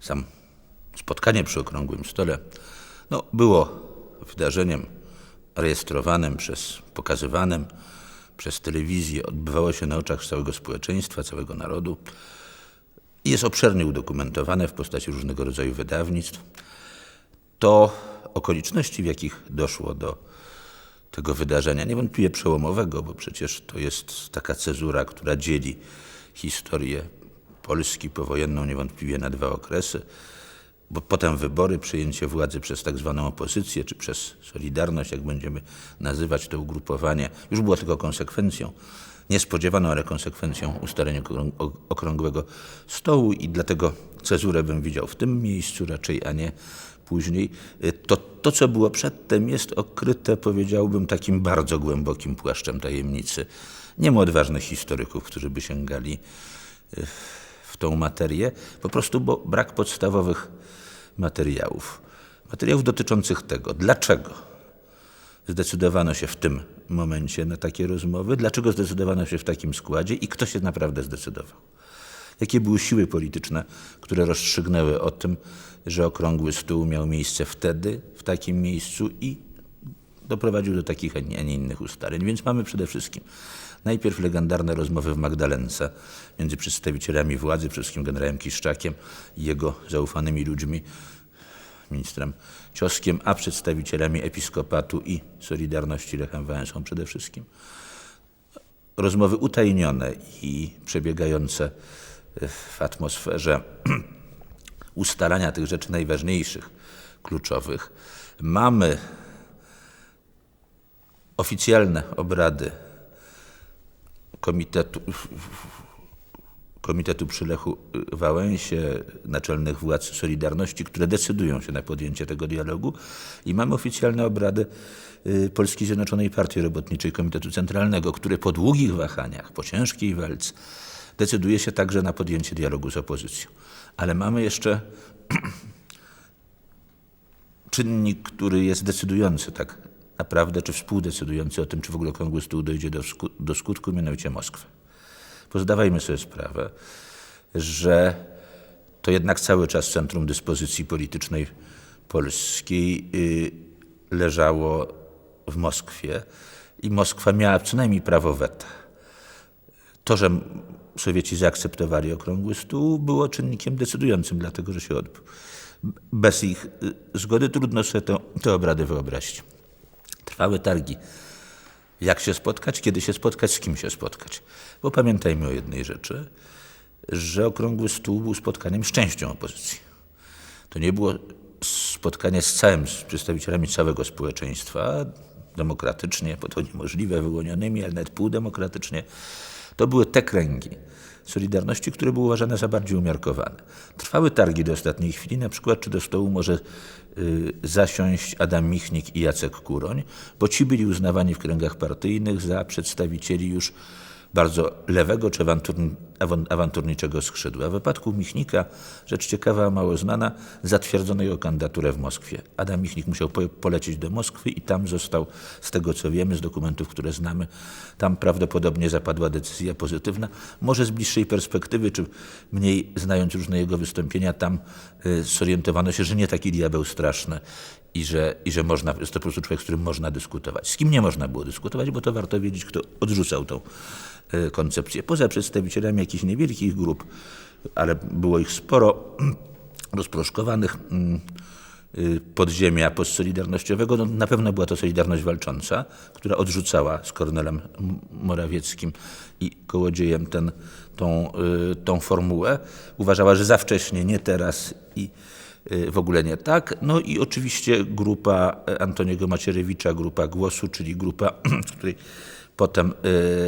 sam spotkanie przy okrągłym stole no, było wydarzeniem rejestrowanym przez, pokazywanym przez telewizję, odbywało się na oczach całego społeczeństwa, całego narodu. i Jest obszernie udokumentowane w postaci różnego rodzaju wydawnictw. To okoliczności, w jakich doszło do tego wydarzenia, niewątpliwie przełomowego, bo przecież to jest taka cezura, która dzieli historię Polski powojenną niewątpliwie na dwa okresy, bo potem wybory, przejęcie władzy przez tak zwaną opozycję, czy przez Solidarność, jak będziemy nazywać to ugrupowanie, już było tylko konsekwencją, niespodziewaną, ale konsekwencją ustalenia okrągłego stołu i dlatego cezurę bym widział w tym miejscu raczej, a nie później. To, to, co było przedtem, jest okryte, powiedziałbym, takim bardzo głębokim płaszczem tajemnicy. Nie ma odważnych historyków, którzy by sięgali w tą materię, po prostu bo brak podstawowych materiałów. Materiałów dotyczących tego, dlaczego zdecydowano się w tym momencie na takie rozmowy, dlaczego zdecydowano się w takim składzie i kto się naprawdę zdecydował. Jakie były siły polityczne, które rozstrzygnęły o tym, że okrągły stół miał miejsce wtedy, w takim miejscu i doprowadził do takich, a nie, innych ustaleń. Więc mamy przede wszystkim najpierw legendarne rozmowy w Magdalence między przedstawicielami władzy, przede wszystkim generałem Kiszczakiem i jego zaufanymi ludźmi, ministrem Cioskiem, a przedstawicielami episkopatu i Solidarności Lechem Wałęsą przede wszystkim. Rozmowy utajnione i przebiegające w atmosferze ustalania tych rzeczy najważniejszych, kluczowych. Mamy oficjalne obrady Komitetu, Komitetu przy Lechu Wałęsie, naczelnych władz Solidarności, które decydują się na podjęcie tego dialogu i mamy oficjalne obrady y, Polskiej Zjednoczonej Partii Robotniczej Komitetu Centralnego, który po długich wahaniach, po ciężkiej walce decyduje się także na podjęcie dialogu z opozycją. Ale mamy jeszcze czynnik, który jest decydujący tak naprawdę, czy współdecydujący o tym, czy w ogóle okrągły stół dojdzie do, do skutku, mianowicie Moskwę. Bo zdawajmy sobie sprawę, że to jednak cały czas centrum dyspozycji politycznej polskiej y, leżało w Moskwie i Moskwa miała co najmniej prawo weta. To, że Sowieci zaakceptowali okrągły stół, było czynnikiem decydującym, dlatego że się odbył. Bez ich y, zgody trudno sobie te obrady wyobrazić. Trwały targi. Jak się spotkać, kiedy się spotkać, z kim się spotkać. Bo pamiętajmy o jednej rzeczy, że okrągły stół był spotkaniem z częścią opozycji. To nie było spotkanie z całym, z przedstawicielami całego społeczeństwa, demokratycznie, bo to niemożliwe, wyłonionymi, ale nawet półdemokratycznie. To były te kręgi Solidarności, które były uważane za bardziej umiarkowane. Trwały targi do ostatniej chwili, na przykład czy do stołu może y, zasiąść Adam Michnik i Jacek Kuroń, bo ci byli uznawani w kręgach partyjnych za przedstawicieli już bardzo lewego czy awanturniczego skrzydła. W wypadku Michnika, rzecz ciekawa, mało znana, zatwierdzono jego kandydaturę w Moskwie. Adam Michnik musiał po, polecieć do Moskwy i tam został, z tego co wiemy, z dokumentów, które znamy, tam prawdopodobnie zapadła decyzja pozytywna. Może z bliższej perspektywy, czy mniej znając różne jego wystąpienia, tam y, zorientowano się, że nie taki diabeł straszny i że, i że można, jest to po prostu człowiek, z którym można dyskutować. Z kim nie można było dyskutować, bo to warto wiedzieć, kto odrzucał tą koncepcję. Poza przedstawicielami jakichś niewielkich grup, ale było ich sporo, rozproszkowanych mm, y, podziemia postsolidarnościowego, no, na pewno była to Solidarność Walcząca, która odrzucała z Kornelem Morawieckim i Kołodziejem ten, tą, y, tą formułę. Uważała, że za wcześnie, nie teraz i y, w ogóle nie tak. No i oczywiście grupa Antoniego Macierewicza, grupa Głosu, czyli grupa, której potem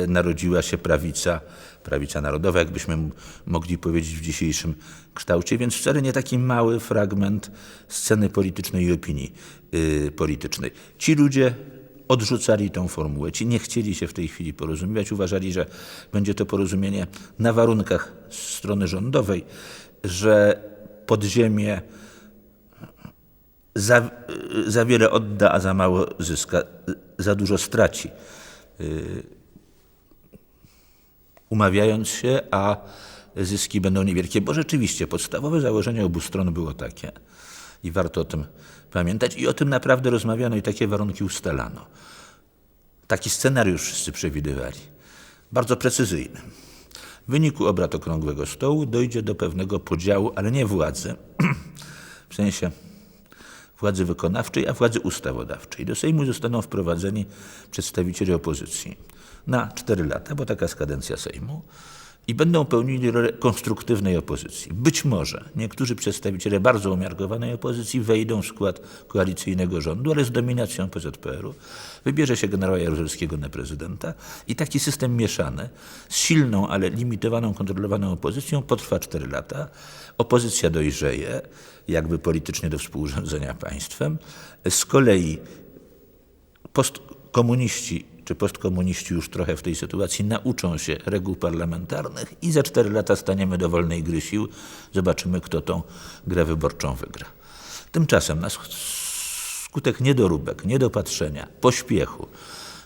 y, narodziła się prawica, prawica narodowa, jakbyśmy mogli powiedzieć w dzisiejszym kształcie, więc wcale nie taki mały fragment sceny politycznej i opinii y, politycznej. Ci ludzie odrzucali tą formułę. Ci nie chcieli się w tej chwili porozumiewać. Uważali, że będzie to porozumienie na warunkach strony rządowej, że podziemie za, za wiele odda, a za mało zyska, za dużo straci. Yy, Umawiając się, a zyski będą niewielkie, bo rzeczywiście podstawowe założenie obu stron było takie i warto o tym pamiętać i o tym naprawdę rozmawiano i takie warunki ustalano. Taki scenariusz wszyscy przewidywali, bardzo precyzyjny. W wyniku obrad Okrągłego Stołu dojdzie do pewnego podziału, ale nie władzy, w sensie władzy wykonawczej, a władzy ustawodawczej. Do Sejmu zostaną wprowadzeni przedstawiciele opozycji na cztery lata, bo taka jest kadencja Sejmu, i będą pełnili rolę konstruktywnej opozycji. Być może niektórzy przedstawiciele bardzo umiarkowanej opozycji wejdą w skład koalicyjnego rządu, ale z dominacją PZPR-u. Wybierze się generała Jaruzelskiego na prezydenta i taki system mieszany z silną, ale limitowaną, kontrolowaną opozycją potrwa cztery lata. Opozycja dojrzeje, jakby politycznie do współrządzenia państwem. Z kolei postkomuniści czy postkomuniści już trochę w tej sytuacji nauczą się reguł parlamentarnych i za cztery lata staniemy do wolnej gry sił. Zobaczymy, kto tą grę wyborczą wygra. Tymczasem na skutek niedoróbek, niedopatrzenia, pośpiechu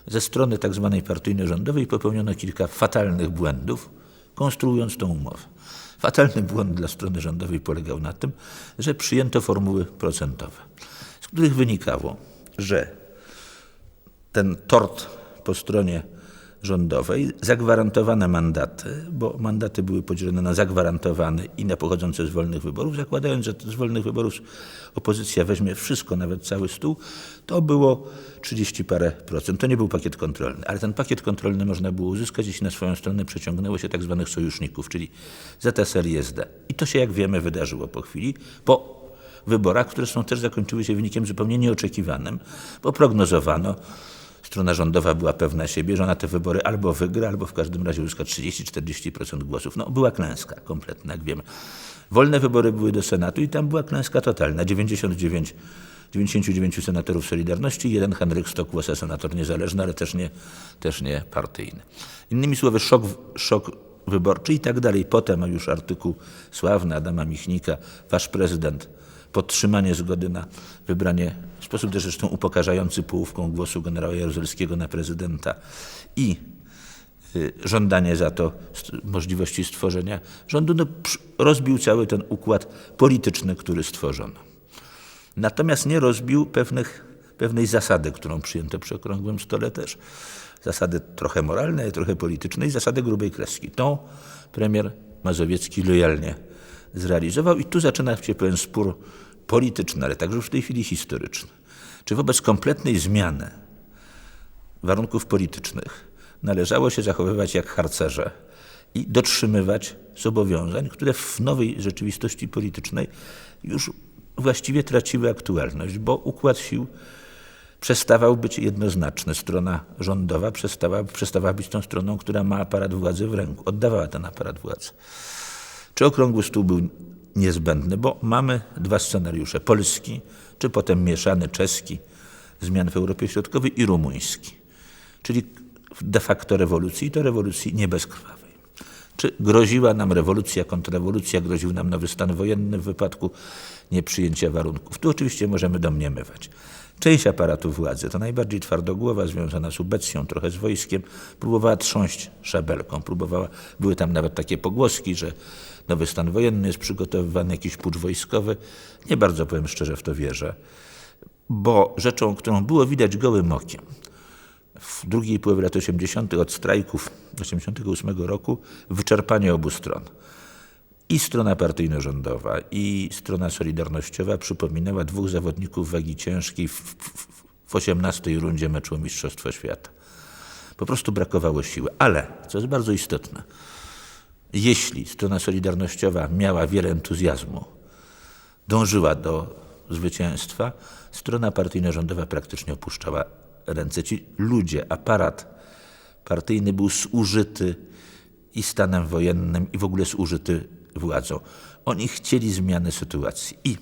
ze strony tak zwanej partyjno-rządowej popełniono kilka fatalnych błędów, konstruując tą umowę. Fatalny błąd dla strony rządowej polegał na tym, że przyjęto formuły procentowe, z których wynikało, że ten tort po stronie rządowej, zagwarantowane mandaty, bo mandaty były podzielone na zagwarantowane i na pochodzące z wolnych wyborów, zakładając, że z wolnych wyborów opozycja weźmie wszystko, nawet cały stół, to było 30 parę procent. To nie był pakiet kontrolny, ale ten pakiet kontrolny można było uzyskać, jeśli na swoją stronę przeciągnęło się tak zwanych sojuszników, czyli ZSL i SD. I to się, jak wiemy, wydarzyło po chwili, po wyborach, które są też zakończyły się wynikiem zupełnie nieoczekiwanym, bo prognozowano, strona rządowa była pewna siebie, że ona te wybory albo wygra, albo w każdym razie uzyska 30-40% głosów. No była klęska kompletna, jak wiemy. Wolne wybory były do Senatu i tam była klęska totalna. 99, 99 senatorów Solidarności, jeden Henryk Stokłosa, senator niezależny, ale też nie, też nie partyjny. Innymi słowy, szok, szok wyborczy i tak dalej. Potem już artykuł sławny Adama Michnika, wasz prezydent podtrzymanie zgody na wybranie sposób też zresztą upokarzający połówką głosu generała Jaruzelskiego na prezydenta i y, żądanie za to możliwości stworzenia rządu, no, rozbił cały ten układ polityczny, który stworzono. Natomiast nie rozbił pewnych, pewnej zasady, którą przyjęto przy okrągłym stole też. Zasady trochę moralnej, trochę politycznej, zasady grubej kreski. Tą premier Mazowiecki lojalnie zrealizował i tu zaczyna się pewien spór polityczny, ale także już w tej chwili historyczny. Czy wobec kompletnej zmiany warunków politycznych należało się zachowywać jak harcerze i dotrzymywać zobowiązań, które w nowej rzeczywistości politycznej już właściwie traciły aktualność, bo układ sił przestawał być jednoznaczny. Strona rządowa przestała, przestała być tą stroną, która ma aparat władzy w ręku, oddawała ten aparat władzy. Czy okrągły stół był niezbędny, bo mamy dwa scenariusze: polski, czy potem mieszany czeski, zmian w Europie Środkowej i rumuński. Czyli de facto rewolucji, i to rewolucji nie bezkrwawej. Czy groziła nam rewolucja, kontrrewolucja, groził nam nowy stan wojenny w wypadku nieprzyjęcia warunków? Tu oczywiście możemy domniemywać. Część aparatu władzy, to najbardziej twardogłowa, związana z ubecją, trochę z wojskiem, próbowała trząść szabelką. Próbowała, były tam nawet takie pogłoski, że nowy stan wojenny jest przygotowywany, jakiś pucz wojskowy. Nie bardzo, powiem szczerze, w to wierzę, bo rzeczą, którą było widać gołym okiem, w drugiej połowie lat 80. od strajków 88 roku wyczerpanie obu stron. I strona partyjno-rządowa, i strona solidarnościowa przypominała dwóch zawodników wagi ciężkiej w, w, w 18 rundzie meczu o Mistrzostwo Świata. Po prostu brakowało siły. Ale, co jest bardzo istotne, jeśli strona solidarnościowa miała wiele entuzjazmu, dążyła do zwycięstwa, strona partyjno-rządowa praktycznie opuszczała ręce. Ci ludzie, aparat partyjny był zużyty i stanem wojennym, i w ogóle zużyty władzą. Oni chcieli zmiany sytuacji i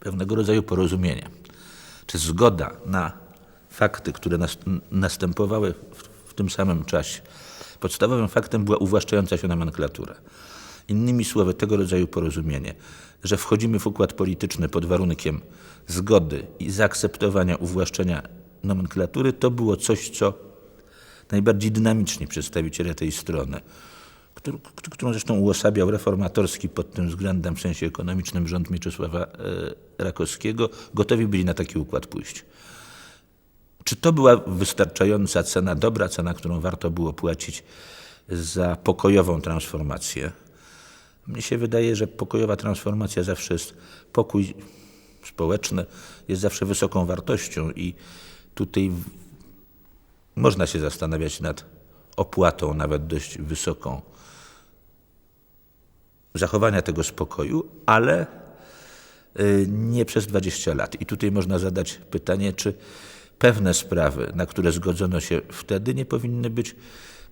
pewnego rodzaju porozumienia, czy zgoda na fakty, które nas, następowały w, w tym samym czasie. Podstawowym faktem była uwłaszczająca się nomenklatura. Innymi słowy, tego rodzaju porozumienie, że wchodzimy w układ polityczny pod warunkiem zgody i zaakceptowania uwłaszczenia nomenklatury, to było coś, co najbardziej dynamiczni przedstawiciele tej strony którą zresztą uosabiał reformatorski pod tym względem w sensie ekonomicznym rząd Mieczysława e, Rakowskiego, gotowi byli na taki układ pójść. Czy to była wystarczająca cena, dobra cena, którą warto było płacić za pokojową transformację? Mnie się wydaje, że pokojowa transformacja zawsze jest pokój społeczny, jest zawsze wysoką wartością i tutaj można się zastanawiać nad opłatą, nawet dość wysoką, zachowania tego spokoju, ale y, nie przez 20 lat. I tutaj można zadać pytanie, czy pewne sprawy, na które zgodzono się wtedy, nie powinny być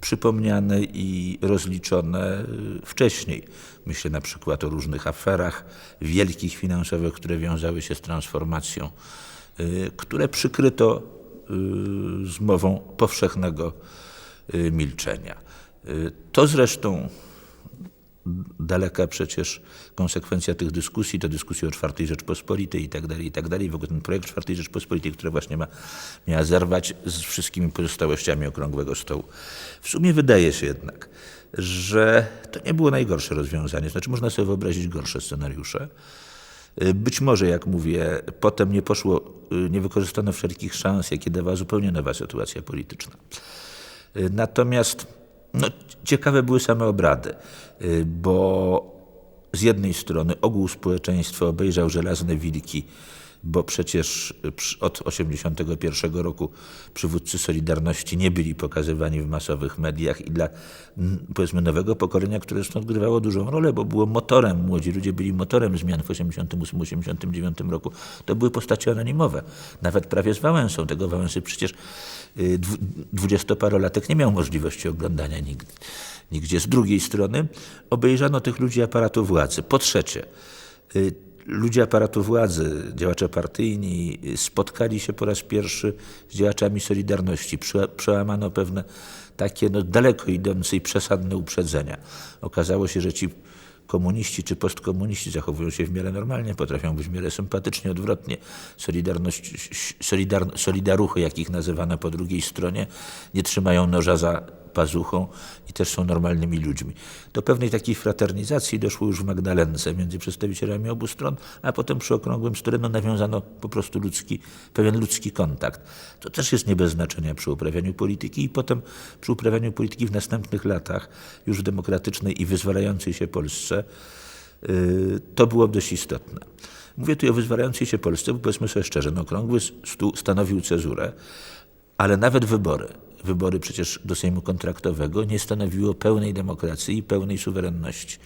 przypomniane i rozliczone y, wcześniej. Myślę na przykład o różnych aferach wielkich finansowych, które wiązały się z transformacją, y, które przykryto y, zmową powszechnego milczenia. To zresztą daleka przecież konsekwencja tych dyskusji, to dyskusji o czwartej Rzeczpospolitej i tak dalej, i tak dalej. W ogóle ten projekt czwartej Rzeczpospolitej, który właśnie ma, miała zerwać z wszystkimi pozostałościami Okrągłego Stołu. W sumie wydaje się jednak, że to nie było najgorsze rozwiązanie. Znaczy można sobie wyobrazić gorsze scenariusze. Być może, jak mówię, potem nie poszło, y, nie wykorzystano wszelkich szans, jakie dawała zupełnie nowa sytuacja polityczna. Y, Natomiast no, ciekawe były same obrady, y, bo z jednej strony ogół społeczeństwa obejrzał Żelazne Wilki, bo przecież y, od 1981 roku przywódcy Solidarności nie byli pokazywani w masowych mediach i dla powiedzmy nowego pokolenia, które zresztą odgrywało dużą rolę, bo było motorem, młodzi ludzie byli motorem zmian w 1988-1989 roku, to były postacie anonimowe. Nawet prawie z Wałęsą. Tego Wałęsy przecież y, dwu- dwudziestoparolatek nie miał możliwości oglądania nigdy, nigdzie. Z drugiej strony obejrzano tych ludzi aparatu władzy. Po trzecie, y, ludzie aparatu władzy, działacze partyjni spotkali się po raz pierwszy z działaczami Solidarności. Prze- Przełamano pewne takie no, daleko idące i przesadne uprzedzenia. Okazało się, że ci komuniści czy postkomuniści zachowują się w miarę normalnie, potrafią być w miarę sympatycznie, odwrotnie. Solidarność, solidar, solidaruchy, jak ich nazywano po drugiej stronie, nie trzymają noża za pazuchą i też są normalnymi ludźmi. Do pewnej takiej fraternizacji doszło już w Magdalence między przedstawicielami obu stron, a potem przy Okrągłym Stole no, nawiązano po prostu ludzki, pewien ludzki kontakt. To też jest nie bez znaczenia przy uprawianiu polityki i potem przy uprawianiu polityki w następnych latach, już w demokratycznej i wyzwalającej się Polsce, yy, to było dość istotne. Mówię tu o wyzwalającej się Polsce, bo powiedzmy sobie szczerze, no, Okrągły Stół stanowił cezurę, ale nawet wybory, wybory przecież do Sejmu kontraktowego nie stanowiło pełnej demokracji i pełnej suwerenności.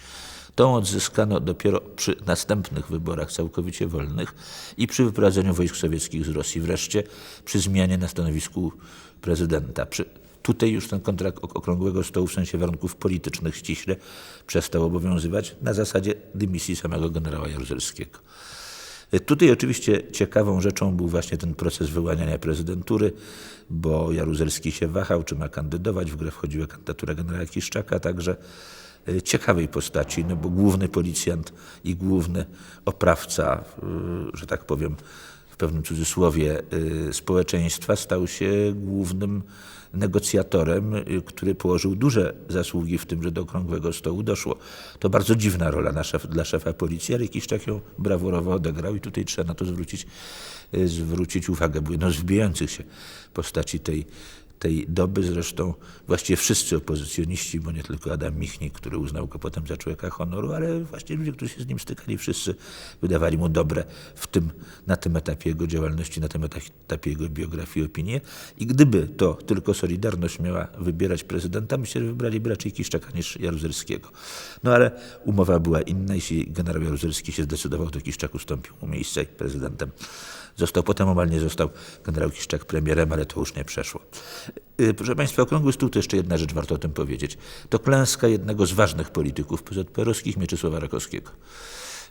Tą odzyskano dopiero przy następnych wyborach całkowicie wolnych i przy wyprowadzeniu wojsk sowieckich z Rosji, wreszcie przy zmianie na stanowisku prezydenta. Przy, tutaj już ten kontrakt ok- okrągłego stołu w sensie warunków politycznych ściśle przestał obowiązywać na zasadzie dymisji samego generała Jaruzelskiego. Tutaj oczywiście ciekawą rzeczą był właśnie ten proces wyłaniania prezydentury, bo Jaruzelski się wahał, czy ma kandydować. W grę wchodziła kandydatura generała Kiszczaka, także y, ciekawej postaci, no bo główny policjant i główny oprawca, y, że tak powiem, pewnym cudzysłowie y, społeczeństwa stał się głównym negocjatorem, y, który położył duże zasługi w tym, że do okrągłego stołu doszło. To bardzo dziwna rola szef, dla szefa policji, ale Kiszczak ją brawurowo odegrał i tutaj trzeba na to zwrócić, y, zwrócić uwagę. Był jedną z się postaci tej, tej doby. Zresztą właściwie wszyscy opozycjoniści, bo nie tylko Adam Michnik, który uznał go potem za człowieka honoru, ale właśnie ludzie, którzy się z nim stykali, wszyscy wydawali mu dobre w tym, na tym etapie jego działalności, na tym etapie jego biografii opinie. I gdyby to tylko Solidarność miała wybierać prezydenta, myślę, że wybraliby raczej Kiszczaka niż Jaruzelskiego. No ale umowa była inna. Jeśli generał Jaruzelski się zdecydował, to Kiszczak ustąpił mu miejsce i prezydentem Został potem omal nie został generał Kiszczak premierem, ale to już nie przeszło. Yy, Proszę Państwa, Okrągły Stół to jeszcze jedna rzecz warto o tym powiedzieć. To klęska jednego z ważnych polityków PZPR-owskich, Mieczysława Rakowskiego.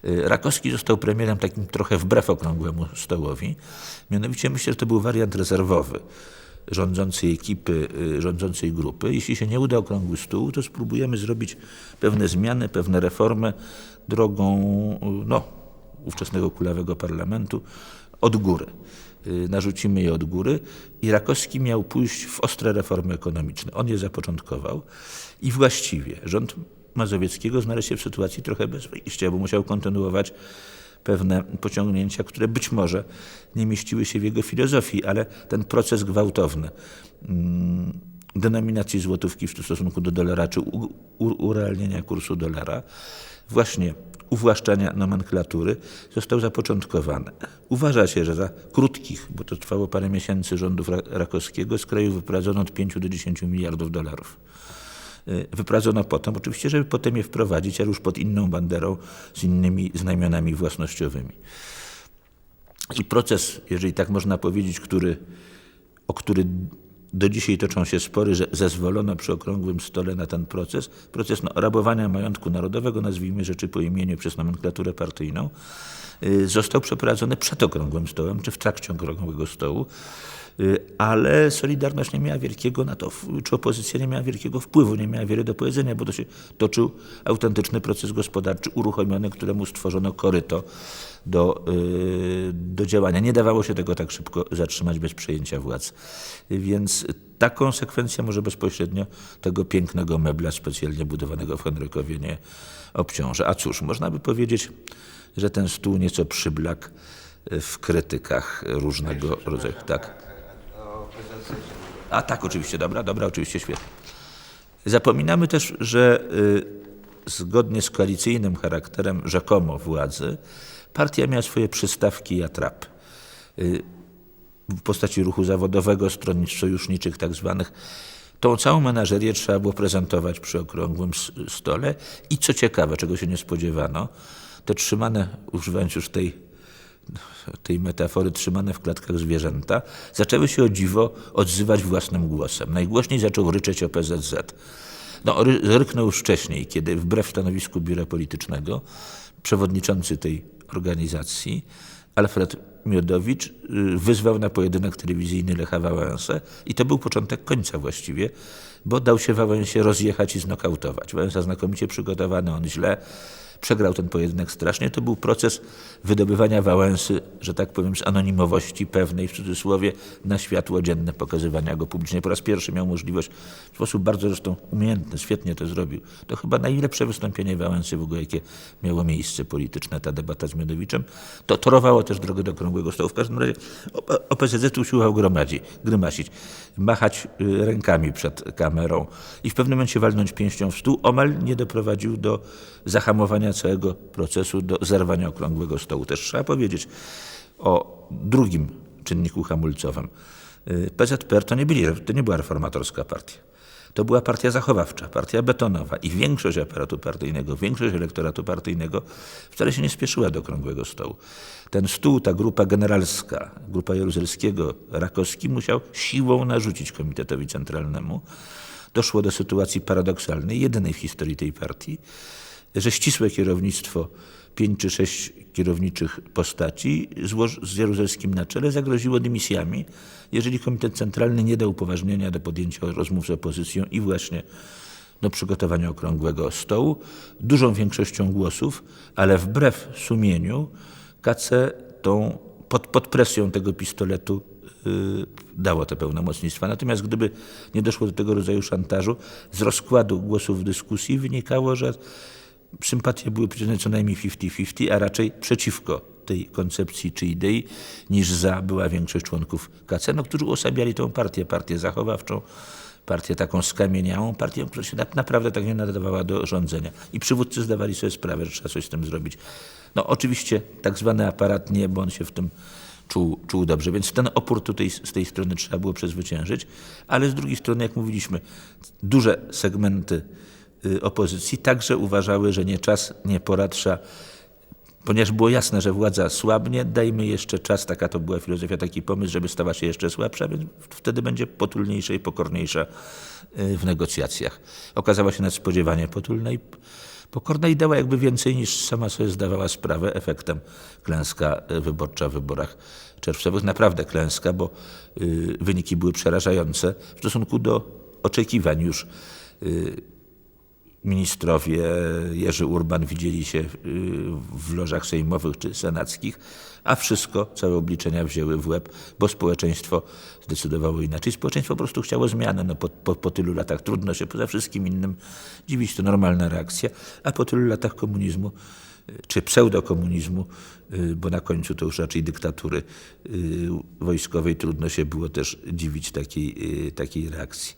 Yy, Rakowski został premierem takim trochę wbrew Okrągłemu Stołowi. Mianowicie myślę, że to był wariant rezerwowy rządzącej ekipy, y, rządzącej grupy. Jeśli się nie uda Okrągły Stół, to spróbujemy zrobić pewne zmiany, pewne reformy drogą y, no, ówczesnego kulawego parlamentu. Od góry. Y, Narzucimy je od góry i Rakowski miał pójść w ostre reformy ekonomiczne. On je zapoczątkował i właściwie rząd Mazowieckiego znalazł się w sytuacji trochę bez wyjścia, bo musiał kontynuować pewne pociągnięcia, które być może nie mieściły się w jego filozofii, ale ten proces gwałtowny mm, denominacji złotówki w stosunku do dolara, czy urealnienia kursu dolara, właśnie uwłaszczania nomenklatury został zapoczątkowany. Uważa się, że za krótkich, bo to trwało parę miesięcy rządów Ra- Rakowskiego, z kraju wyprowadzono od 5 do 10 miliardów dolarów. Y, Wyprowadzono potem, oczywiście, żeby potem je wprowadzić, ale już pod inną banderą, z innymi znamionami własnościowymi. I proces, jeżeli tak można powiedzieć, który, o który do dzisiaj toczą się spory, że zezwolono przy okrągłym stole na ten proces, proces no, rabowania majątku narodowego, nazwijmy rzeczy po imieniu przez nomenklaturę partyjną, y, został przeprowadzony przed okrągłym stołem, czy w trakcie okrągłego stołu, ale Solidarność nie miała wielkiego na to, czy opozycja nie miała wielkiego wpływu, nie miała wiele do powiedzenia, bo to się toczył autentyczny proces gospodarczy uruchomiony, któremu stworzono koryto do, y, do działania. Nie dawało się tego tak szybko zatrzymać bez przejęcia władz. Więc ta konsekwencja może bezpośrednio tego pięknego mebla specjalnie budowanego w Henrykowie nie obciąża. A cóż, można by powiedzieć, że ten stół nieco przyblakł w krytykach różnego rodzaju. Tak. A tak, oczywiście, dobra, dobra, oczywiście, świetnie. Zapominamy też, że y, zgodnie z koalicyjnym charakterem rzekomo władzy, partia miała swoje przystawki i atrapy. Y, w postaci ruchu zawodowego, stronnictw sojuszniczych tak zwanych. Tą całą menażerię trzeba było prezentować przy okrągłym stole i co ciekawe, czego się nie spodziewano, te trzymane, używając już tej tej metafory trzymane w klatkach zwierzęta, zaczęły się o dziwo odzywać własnym głosem. Najgłośniej zaczął ryczeć o PZZ. No, ry- ryknął już wcześniej, kiedy wbrew stanowisku biura politycznego przewodniczący tej organizacji, Alfred Miodowicz, y, wyzwał na pojedynek telewizyjny Lecha Wałęsę i to był początek końca właściwie, bo dał się Wałęsie rozjechać i znokautować. Wałęsa znakomicie przygotowany, on źle, przegrał ten pojedynek strasznie. To był proces wydobywania Wałęsy, że tak powiem, z anonimowości pewnej, w cudzysłowie, na światło dzienne, pokazywania go publicznie. Po raz pierwszy miał możliwość, w sposób bardzo zresztą umiejętny, świetnie to zrobił. To chyba najlepsze wystąpienie Wałęsy w ogóle, jakie miało miejsce polityczne, ta debata z Miodowiczem. To torowało też drogę do okrągłego stołu. W każdym razie OPZZ usiłował gromadzi, grymasić, machać y, rękami przed kamerą i w pewnym momencie walnąć pięścią w stół. Omal nie doprowadził do zahamowania całego procesu, do zerwania okrągłego stołu. Też trzeba powiedzieć o drugim czynniku hamulcowym. Y, PZPR to nie, byli, to nie była reformatorska partia. To była partia zachowawcza, partia betonowa i większość aparatu partyjnego, większość elektoratu partyjnego wcale się nie spieszyła do okrągłego stołu. Ten stół, ta grupa generalska, grupa Jaruzelskiego, Rakowski musiał siłą narzucić Komitetowi Centralnemu. Doszło do sytuacji paradoksalnej, jedynej w historii tej partii, że ścisłe kierownictwo pięć czy sześć kierowniczych postaci z Jaruzelskim na czele zagroziło dymisjami, jeżeli Komitet Centralny nie da upoważnienia do podjęcia rozmów z opozycją i właśnie do przygotowania okrągłego stołu dużą większością głosów, ale wbrew sumieniu KC tą, pod, pod presją tego pistoletu y, dało te pełnomocnictwa. Natomiast gdyby nie doszło do tego rodzaju szantażu, z rozkładu głosów w dyskusji wynikało, że sympatie były co najmniej 50-50, a raczej przeciwko tej koncepcji czy idei, niż za była większość członków KC, no, którzy uosabiali tą partię, partię zachowawczą, partię taką skamieniałą, partię, która się naprawdę tak nie nadawała do rządzenia. I przywódcy zdawali sobie sprawę, że trzeba coś z tym zrobić. No oczywiście tak zwany aparat nie, bo on się w tym czuł, czuł dobrze. Więc ten opór tutaj z tej strony trzeba było przezwyciężyć, ale z drugiej strony, jak mówiliśmy, duże segmenty opozycji także uważały, że nie czas, nie pora, trzeba Ponieważ było jasne, że władza słabnie, dajmy jeszcze czas, taka to była filozofia, taki pomysł, żeby stała się jeszcze słabsza, więc wtedy będzie potulniejsza i pokorniejsza y, w negocjacjach. Okazała się nadspodziewanie potulna i pokorna i dała jakby więcej niż sama sobie zdawała sprawę efektem klęska y, wyborcza w wyborach czerwcowych. Naprawdę klęska, bo y, wyniki były przerażające w stosunku do oczekiwań już y, ministrowie Jerzy Urban widzieli się y, w lożach sejmowych czy senackich, a wszystko, całe obliczenia wzięły w łeb, bo społeczeństwo zdecydowało inaczej. Społeczeństwo po prostu chciało zmiany. No, po, po, po tylu latach trudno się poza wszystkim innym dziwić, to normalna reakcja, a po tylu latach komunizmu y, czy pseudokomunizmu, y, bo na końcu to już raczej dyktatury wojskowej, trudno się było też dziwić takiej, takiej reakcji.